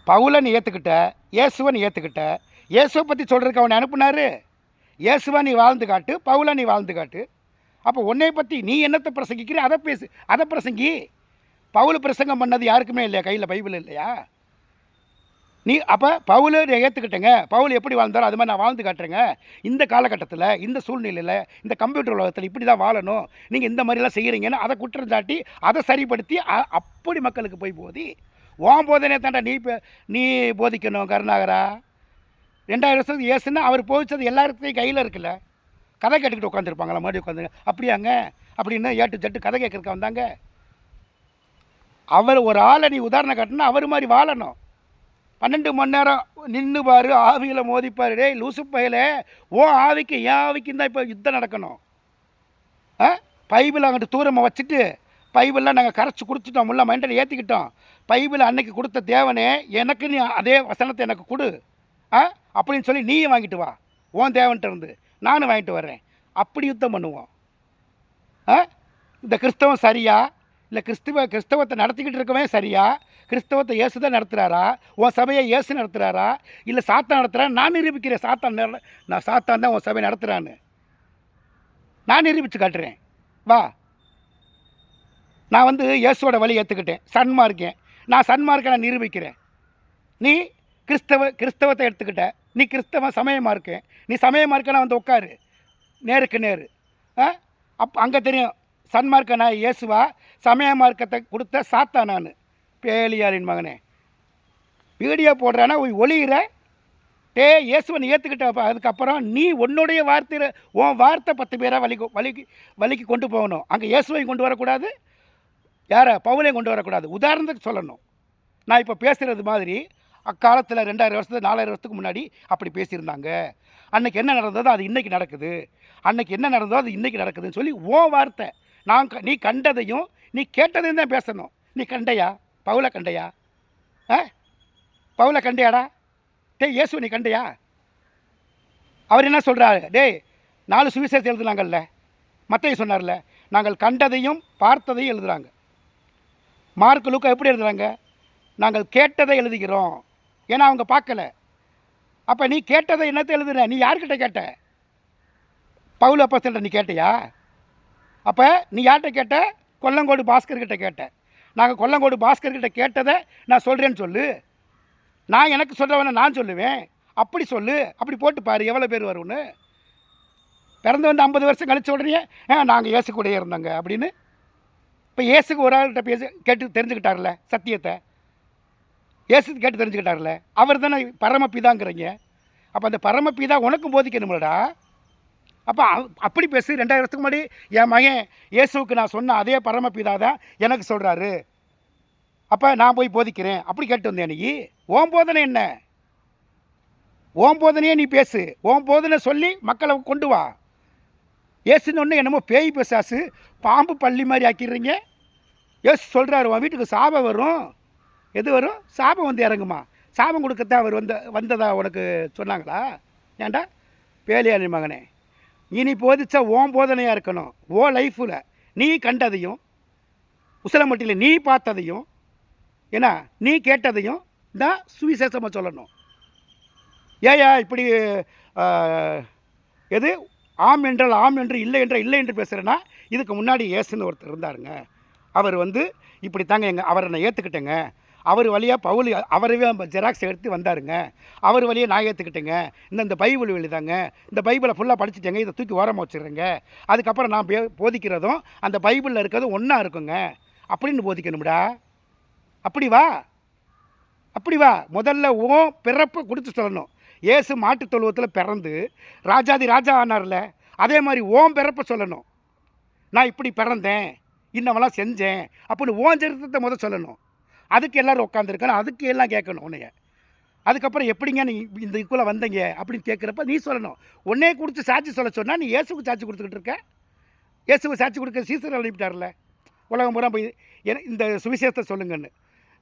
பவுலை நீ ஏற்றுக்கிட்ட இயேசுவை நீ ஏற்றுக்கிட்ட இயேசுவை பற்றி சொல்கிறதுக்கு அவனை அனுப்புனாரு. இயேசுவா நீ வாழ்ந்து காட்டு பவுலா நீ வாழ்ந்து காட்டு. அப்போ உன்னை பற்றி நீ என்னத்தை பிரசங்கிக்கிற? அதை பேசு அதை பிரசங்கி. பவுல் பிரசங்கம் பண்ணது யாருக்குமே இல்லையா? கையில் பைபிள் இல்லையா? நீ அப்போ பவுல் ஏற்றுக்கிட்டேங்க பவுல் எப்படி வாழ்ந்தாரோ அது மாதிரி நான் வாழ்ந்து காட்டுறேங்க. இந்த காலகட்டத்தில் இந்த சூழ்நிலையில் இந்த கம்ப்யூட்டர் உலகத்தில் இப்படி தான் வாழணும். நீங்கள் இந்த மாதிரிலாம் செய்கிறீங்கன்னு அதை குற்றம் சாட்டி அதை சரிப்படுத்தி அப்படி மக்களுக்கு போய் போதி. ஓம் போதனே தாண்டா நீ நீ போதிக்கணும் கருணாகரா. ரெண்டாயிரம் வருஷத்துக்கு ஏசுன்னா அவர் போதிச்சது எல்லாருக்கையும் கையில் இருக்குல்ல? கதை கேட்டுக்கிட்டு உட்காந்துருப்பாங்களா மறுபடியும் உட்காந்து அப்படியாங்க? அப்படின்னு ஏட்டு ஜட்டு கதை கேட்குறக்க வந்தாங்க. அவர் ஒரு ஆளை நீ உதாரணம் காட்டினா அவர் மாதிரி வாழணும். பன்னெண்டு மணி நேரம் நின்று பாரு ஆவியில் மோதிப்பார். டேய் லூசு பயலே ஓ ஆவிக்கு என் ஆவிக்கும் தான் இப்போ யுத்தம் நடக்கணும். ஆ? பைபிள் அங்கிட்டு தூரமாக வச்சுட்டு பைபிளெலாம் நாங்கள் கரைச்சி கொடுத்துட்டோம் முள்ள மைண்டில் ஏற்றிக்கிட்டோம் பைபிள் அன்னைக்கு கொடுத்த தேவனே எனக்கு நீ அதே வசனத்தை எனக்கு கொடு. ஆ? அப்படின்னு சொல்லி நீயும் வாங்கிட்டு வா. உன் தேவன்ட்ட இருந்து. நானும் வாங்கிட்டு வர்றேன். அப்படி யுத்தம் பண்ணுவோம். ஆ? இந்த கிறிஸ்தவம் சரியா? இல்லை கிறிஸ்துவ கிறிஸ்தவத்தை நடத்திக்கிட்டு இருக்கவே சரியா? கிறிஸ்தவத்தை இயேசு தான் நடத்துகிறாரா உன் சபையை இயேசு நடத்துகிறாரா இல்லை சாத்தான் நடத்துகிறா நான் நிரூபிக்கிறேன் சாத்தான் நட- நான் சாத்தான் தான் உன் சபையை நடத்துகிறான்னு நான் நிரூபித்து காட்டுறேன். வா. நான் வந்து இயேசுவோட வழி ஏற்றுக்கிட்டேன் சன்மார்க்கேன். நான் சன்மார்க்கை நான் நிரூபிக்கிறேன். நீ கிறிஸ்தவ கிறிஸ்தவத்தை எடுத்துக்கிட்ட. நீ கிறிஸ்தவ சமயமாக இருக்கேன். நீ சமயமாக இருக்கனா வந்து உட்காரு நேருக்கு நேரு. ஆ? அப் அங்கே தெரியும். சன்மார்க்க நான் இயேசுவா சமய மார்க்கத்தை கொடுத்த சாத்தா நான். பேலியாரின் மகனே. வீடியோ போடுறானா ஒளியிற. டே இயேசுவன் ஏற்றுக்கிட்ட அதுக்கப்புறம் நீ உன்னுடைய வார்த்தையில் உன் வார்த்தை பத்து பேராக வலிக்கு வலிக்கு வலிக்கு கொண்டு போகணும். அங்கே இயேசுவையும் கொண்டு வரக்கூடாது. யாரை? பவுலையும் கொண்டு வரக்கூடாது. உதாரணத்துக்கு சொல்லணும். நான் இப்போ பேசுகிறது மாதிரி அக்காலத்தில் ரெண்டாயிரம் வருஷத்துக்கு நாலாயிரம் வருஷத்துக்கு முன்னாடி அப்படி பேசியிருந்தாங்க. அன்னைக்கு என்ன நடந்ததோ அது இன்றைக்கி நடக்குது. அன்னைக்கு என்ன நடந்ததோ அது இன்றைக்கி நடக்குதுன்னு சொல்லி ஓ வார்த்தை. நான் க- நீ கண்டதையும் நீ கேட்டதையும் தான் பேசணும். நீ கண்டையா? பவுல கண்டையா? ஆ? பவுல கண்டையாடா? டேய் இயேசு நீ கண்டையா? அவர் என்ன சொல்கிறாரு டேய் நாலு சுவிசேஷம் எழுதுனாங்கல்ல. மத்தையும் சொன்னார்ல நாங்கள் கண்டதையும் பார்த்ததையும் எழுதுறாங்க. மார்க் லூக்கா எப்படி எழுதுகிறாங்க நாங்கள் கேட்டதை எழுதுகிறோம். ஏன்னா அவங்க பார்க்கல. அப்போ நீ கேட்டதை என்னத்தை எழுதுன? நீ யார்கிட்ட கேட்ட? பவுல் அப்போ நீ கேட்டியா? அப்போ நீ யார்கிட்ட கேட்ட? கொல்லங்கோடு பாஸ்கர்கிட்ட கேட்ட. நாங்கள் கொல்லங்கோடு பாஸ்கர்கிட்ட கேட்டதை நான் சொல்கிறேன்னு சொல்லு. நான் எனக்கு சொல்கிறவனை நான் சொல்லுவேன். அப்படி சொல்லு. அப்படி போட்டு பாரு எவ்வளோ பேர் வரும்னு. பிறந்து வந்து ஐம்பது வருஷம் கழிச்ச உடனே ஆ நாங்கள் இயேசு கூட இருந்தோங்க அப்படின்னு. இப்போ இயேசுக்கு ஒரு ஆள்கிட்ட பேச கேட்டு தெரிஞ்சுக்கிட்டார்ல சத்தியத்தை. ஏசு கேட்டு தெரிஞ்சுக்கிட்டார்ல. அவர் தானே பரமபிதாங்கிறீங்க. அப்போ அந்த பரமபிதா உனக்கும் போதிக்கணும்லடா. அப்போ அப்படி பேசி ரெண்டாயிரம் வருஷத்துக்கு முன்னாடி என் மகன் இயேசுவுக்கு நான் சொன்ன அதே பரமபிதா தான் எனக்கு சொல்கிறாரு அப்போ நான் போய் போதிக்கிறேன். அப்படி கேட்டு வந்தேன் நீ. ஓம் போதனை என்ன? ஓம் போதனையே நீ பேசு. ஓம் போதனை சொல்லி மக்களை கொண்டு வா. ஏசுன்னு ஒன்று என்னமோ பேய் பேசாசு பாம்பு பள்ளி மாதிரி ஆக்கிடுறீங்க. ஏசு சொல்கிறாரு உன் வீட்டுக்கு சாபம் வரும். எது வரும்? சாபம் வந்து இறங்குமா? சாபம் கொடுக்கத்தான் அவர் வந்த வந்ததா உனக்கு சொன்னாங்களா? ஏண்டா? பேலியாளி மகனே இனி போதிச்சா ஓம் போதனையாக இருக்கணும். ஓ லைஃப்பில் நீ கண்டதையும் உசிலம்பட்டியில் நீ பார்த்ததையும் ஏன்னா நீ கேட்டதையும் தான் சுவிசேஷமாக சொல்லணும். ஏயா இப்படி எது? ஆம் என்றால் ஆம் என்று இல்லை என்றால் இல்லை என்று பேசுகிறேன்னா இதுக்கு முன்னாடி ஏசுன்னு ஒருத்தர் இருந்தாருங்க. அவர் வந்து இப்படி தாங்க எங்கள் அவரை நான் ஏற்றுக்கிட்டேங்க அவர் வழியாக பவுல் அவரவே ஜெராக்ஸ் எடுத்து வந்தாருங்க. அவர் வழியாக நான் ஏற்றுக்கிட்டேங்க இந்த இந்த பைபிள் எழுதாங்க இந்த பைபிளை ஃபுல்லாக படிச்சுட்டேங்க. இதை தூக்கி ஓரமாக வச்சுருங்க அதுக்கப்புறம் நான் போதிக்கிறதும் அந்த பைபிளில் இருக்கிறதும் ஒன்றா இருக்குங்க. அப்படின்னு போதிக்கணும்டா. அப்படி வா. அப்படி வா. முதல்ல ஓ பிறப்பை கொடுத்து சொல்லணும். ஏசு மாட்டுத் தொழுவத்தில் பிறந்து ராஜாதி ராஜா ஆனார்ல அதே மாதிரி ஓம் பிறப்பை சொல்லணும். நான் இப்படி பிறந்தேன். இன்னவெல்லாம் செஞ்சேன். அப்படின்னு ஓன் சரித்திரத்தை முதல் சொல்லணும். அதுக்கு எல்லோரும் உட்காந்துருக்கணும் அதுக்கு எல்லாம் கேட்கணும் உன்னைய. அதுக்கப்புறம் எப்படிங்க நீ இந்த இதுக்குள்ளே வந்தீங்க அப்படின்னு கேட்குறப்ப நீ சொல்லணும். உன்னே கொடுத்து சாட்சி சொல்ல சொன்னால் நீ இயேசுக்கு சாட்சி கொடுத்துக்கிட்டு இருக்க. இயேசுக்கு சாட்சி கொடுக்க சீசர் அனுப்பிட்டார்ல உலகம் பூரா போய் இந்த சுவிசேஷத்தை சொல்லுங்கன்னு.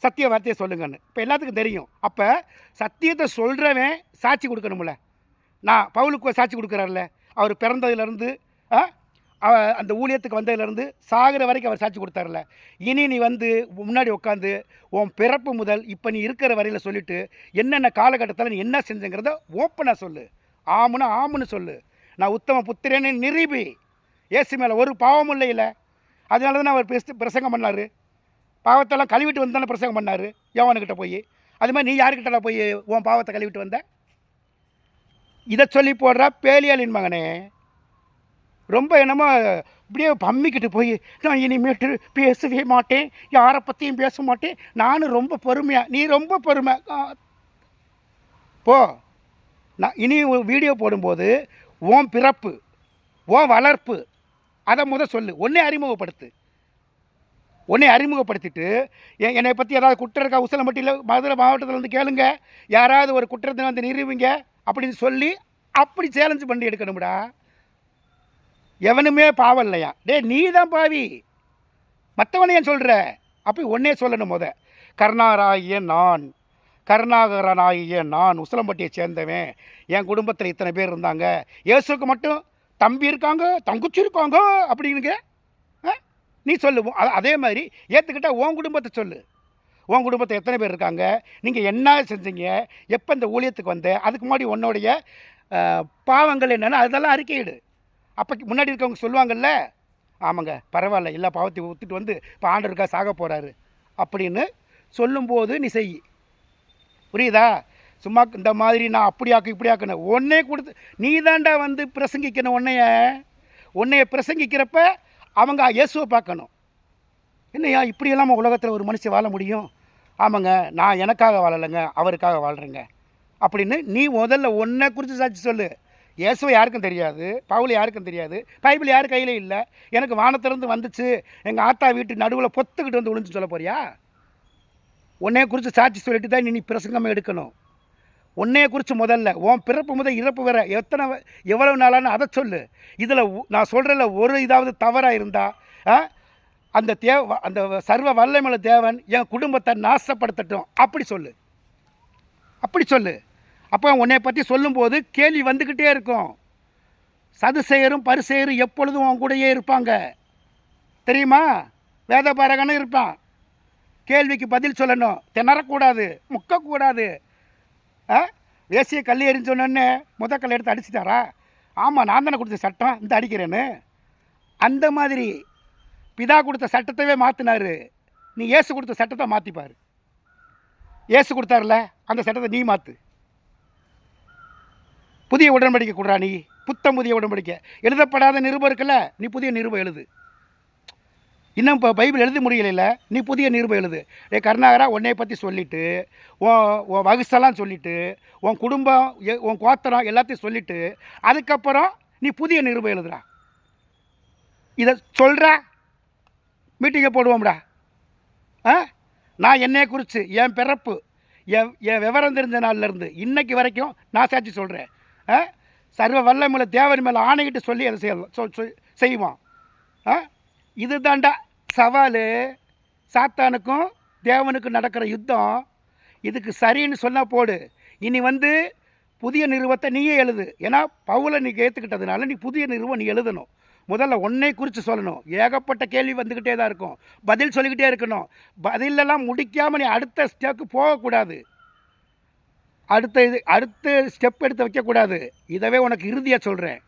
சத்திய வார்த்தையை சொல்லுங்கன்னு. இப்போ எல்லாத்துக்கும் தெரியும். அப்போ சத்தியத்தை சொல்கிறவன் சாட்சி கொடுக்கணும்ல. நான் பவுலுக்கு சாட்சி கொடுக்குறாருல. அவர் பிறந்ததுலேருந்து அந்த ஊழியத்துக்கு வந்ததுலேருந்து சாகிற வரைக்கும் அவர் சாட்சி கொடுத்தாருல இனி நீ வந்து முன்னாடி உட்காந்து உன் பிறப்பு முதல் இப்போ நீ இருக்கிற வரையில் சொல்லிட்டு என்னென்ன காலகட்டத்தில் நீ என்ன செஞ்சங்கிறத ஓப்பனாக சொல்லு. ஆமுன்னா ஆமுன்னு சொல்லு. நான் உத்தம புத்திரேன்னு நிரூபி. ஏசு மேலே ஒரு பாவமும் இல்லை அதனால தான் அவர் பேசி பிரசங்கம் பண்ணார். பாவத்தெல்லாம் கழுவிட்டு வந்து தானே பிரசங்கம் பண்ணார் யோவனுக்கிட்ட போய். அது மாதிரி நீ யாருக்கிட்ட போய் உன் பாவத்தை கழுவிட்டு வந்த? இதை சொல்லி போடுறா பேலியாளின் மகனே. ரொம்ப என்னமோ இப்படியே பம்மிக்கிட்டு போய் நான் இனிமேட்டு பேசவே மாட்டேன் யாரை பற்றியும் பேச மாட்டேன் நானும் ரொம்ப பொறுமையாக நீ ரொம்ப பொறுமை போ. நான் இனி வீடியோ போடும்போது உன் பிறப்பு உன் வளர்ப்பு அதை முத சொல்லு ஒன்றே அறிமுகப்படுத்து. உன்னை அறிமுகப்படுத்திட்டு என்னை பற்றி ஏதாவது குற்றம் இருக்கா? உசலம்பட்டியில் மதுரை மாவட்டத்தில் வந்து கேளுங்க. யாராவது ஒரு குற்றத்தை வந்து நிறுவிங்க அப்படின்னு சொல்லி அப்படி சேலஞ்சு பண்ணி எடுக்கணும்டா. எவனுமே பாவம் இல்லையா டேய் நீ தான் பாவி. மற்றவனை ஏன் சொல்கிற அப்படி ஒன்னே சொல்லணும் முத. கருணாராகிய நான். கருணாகரனாகிய நான் உசிலம்பட்டியை சேர்ந்தவன். என் குடும்பத்தில் இத்தனை பேர் இருந்தாங்க. இயேசுக்கு மட்டும் தம்பி இருக்காங்க தங்குச்சி இருக்காங்க அப்படிங்க ஆ? நீ சொல்லுவோம் அதே மாதிரி ஏற்றுக்கிட்டால் உன் குடும்பத்தை சொல்லு. உன் குடும்பத்தை எத்தனை பேர் இருக்காங்க? நீங்கள் என்ன செஞ்சீங்க? எப்போ இந்த ஊழியத்துக்கு வந்த? அதுக்கு முன்னாடி உன்னுடைய பாவங்கள் என்னென்னு அதெல்லாம் அறிக்கையிடு. அப்போ முன்னாடி இருக்கவங்க சொல்லுவாங்கல்ல ஆமாங்க பரவாயில்ல எல்லா பாவத்தையும் ஒத்துட்டு வந்து இப்போ ஆண்டருக்கா சாக போகிறாரு அப்படின்னு சொல்லும்போது நீ செய். புரியுதா? சும்மா இந்த மாதிரி நான் அப்படி ஆக்கு இப்படியாக்குன்னு ஒன்னே கொடுத்து நீ தாண்டா வந்து பிரசங்கிக்கணும் உன்னைய. உன்னைய பிரசங்கிக்கிறப்ப அவங்க இயேசுவை பார்க்கணும். என்னையா இப்படியெல்லாம் உலகத்தில் ஒரு மனுஷன் வாழ முடியும்? ஆமாங்க நான் எனக்காக வாழலைங்க அவருக்காக வாழ்கிறேங்க அப்படின்னு நீ முதல்ல ஒன்றை குறித்து சாட்சி சொல்லு. இயேசுவை யாருக்கும் தெரியாது பவுல் யாருக்கும் தெரியாது பைபிள் யார் கையிலே இல்லை? எனக்கு வானத்திலேருந்து வந்துச்சு எங்கள் ஆத்தா வீட்டு நடுவில் பொத்துக்கிட்டு வந்து விழுந்து சொல்ல போறியா? உன்னைய குறித்து சாட்சி சொல்லிட்டு தான் நீ பிரசங்கம் எடுக்கணும். உன்னைய குறித்து முதல்ல உன் பிறப்பு முதல் இறப்பு வர எத்தனை எவ்வளவு நாளான்னு அதை சொல்லு. இதில் நான் சொல்கிறல ஒரு இதாவது தவறாக இருந்தால் அந்த தேவ அந்த சர்வ வல்லமல தேவன் என் குடும்பத்தை நாசப்படுத்தட்டும். அப்படி சொல்லு. அப்படி சொல்லு. அப்போ உன்னை பற்றி சொல்லும்போது கேள்வி வந்துக்கிட்டே இருக்கும். சதுசெயரும் பரிசெயரும் எப்பொழுதும் உன் கூடயே இருப்பாங்க. தெரியுமா? வேதபாரகனும் இருப்பான். கேள்விக்கு பதில் சொல்லணும். திணறக்கூடாது முக்கக்கூடாது. ஆ? வேசிய கல் எரிஞ்சோன்னே முத கல் எடுத்து அடிச்சுட்டாரா? ஆமாம் நான் தானே கொடுத்த சட்டம் இந்த அடிக்கிறேன்னு. அந்த மாதிரி பிதா கொடுத்த சட்டத்தவே மாற்றினாரு நீ ஏசு கொடுத்த சட்டத்தை மாற்றிப்பார் ஏசு கொடுத்தாருல அந்த சட்டத்தை நீ மாற்று புதிய உடன்படிக்கை கொடுறா நீ. புத்தம் புதிய உடன்படிக்கை. எழுதப்படாத நிருபம் இருக்குல்ல நீ புதிய நிருபம் எழுது. இன்னும் இப்போ பைபிள் எழுத முடியலைல்ல நீ புதிய நிருபம் எழுது. டே கருணாகரா உன்னைய பற்றி சொல்லிவிட்டு உன் உன் வகுசெல்லாம் சொல்லிவிட்டு உன் குடும்பம் எ- உன் கோத்தரம் எல்லாத்தையும் சொல்லிவிட்டு அதுக்கப்புறம் நீ புதிய நிருபம் எழுதுறா. இதை சொல்கிறா மீட்டிங்கை போடுவோம்டா. ஆ? நான் என்னையை குறித்து என் பிறப்பு என் என் விவரம் தெரிஞ்ச நாள்லேருந்து இன்றைக்கு வரைக்கும் நான் சாட்சி சொல்கிறேன் சர்வ வல்லமையில தேவன் மேலே ஆணையிட்டு சொல்லி அதை செய்யலாம். சொ- சொ- ஆ? இது தாண்டா சவால். சாத்தானுக்கும் தேவனுக்கும் நடக்கிற யுத்தம். இதுக்கு சரின்னு சொன்னால் போடு. இனி வந்து புதிய நிறுவத்தை நீயே எழுது. ஏன்னா பவுலை நீ ஏற்றுக்கிட்டதுனால நீ புதிய நிறுவம் நீ எழுதணும். முதல்ல ஒன்றை குறித்து சொல்லணும். ஏகப்பட்ட கேள்வி வந்துக்கிட்டே தான் இருக்கும். பதில் சொல்லிக்கிட்டே இருக்கணும். பதிலெல்லாம் முடிக்காமல் நீ அடுத்த ஸ்டேக்கு போகக்கூடாது. அடுத்த இது அடுத்த ஸ்டெப் எடுத்து வைக்கக்கூடாது. இதவே உனக்கு இறுதியாக சொல்கிறேன்